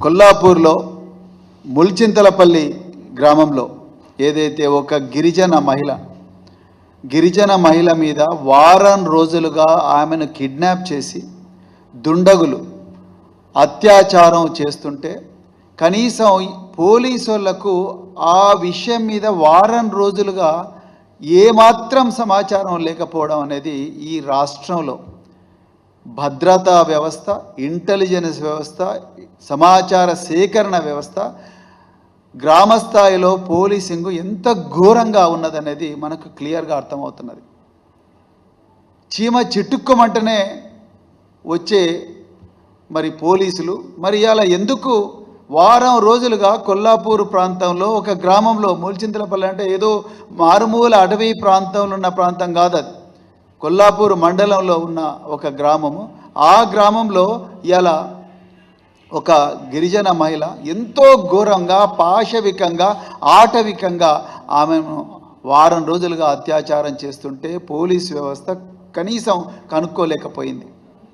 కొల్లాపూర్లో ముల్చింతలపల్లి గ్రామంలో ఏదైతే ఒక గిరిజన మహిళ గిరిజన మహిళ మీద వారం రోజులుగా ఆమెను కిడ్నాప్ చేసి దుండగులు అత్యాచారం చేస్తుంటే కనీసం పోలీసులకు ఆ విషయం మీద వారం రోజులుగా ఏమాత్రం సమాచారం లేకపోవడం అనేది ఈ రాష్ట్రంలో భద్రతా వ్యవస్థ ఇంటెలిజెన్స్ వ్యవస్థ సమాచార సేకరణ వ్యవస్థ గ్రామ స్థాయిలో పోలీసింగ్ ఎంత ఘోరంగా ఉన్నదనేది మనకు క్లియర్గా అర్థమవుతున్నది. చీమ చిట్టుక్కుమంటనే వచ్చే మరి పోలీసులు మరి అలా ఎందుకు వారం రోజులుగా కొల్లాపూర్ ప్రాంతంలో ఒక గ్రామంలో మూల్చింతలపల్లి అంటే ఏదో మారుమూల అటవీ ప్రాంతంలో ఉన్న ప్రాంతం కాదు అది కొల్లాపూర్ మండలంలో ఉన్న ఒక గ్రామము ఆ గ్రామంలో ఇలా ఒక గిరిజన మహిళ ఎంతో ఘోరంగా పాశవికంగా ఆటవికంగా ఆమెను వారం రోజులుగా అత్యాచారం చేస్తుంటే పోలీస్ వ్యవస్థ కనీసం కనుక్కోలేకపోయింది.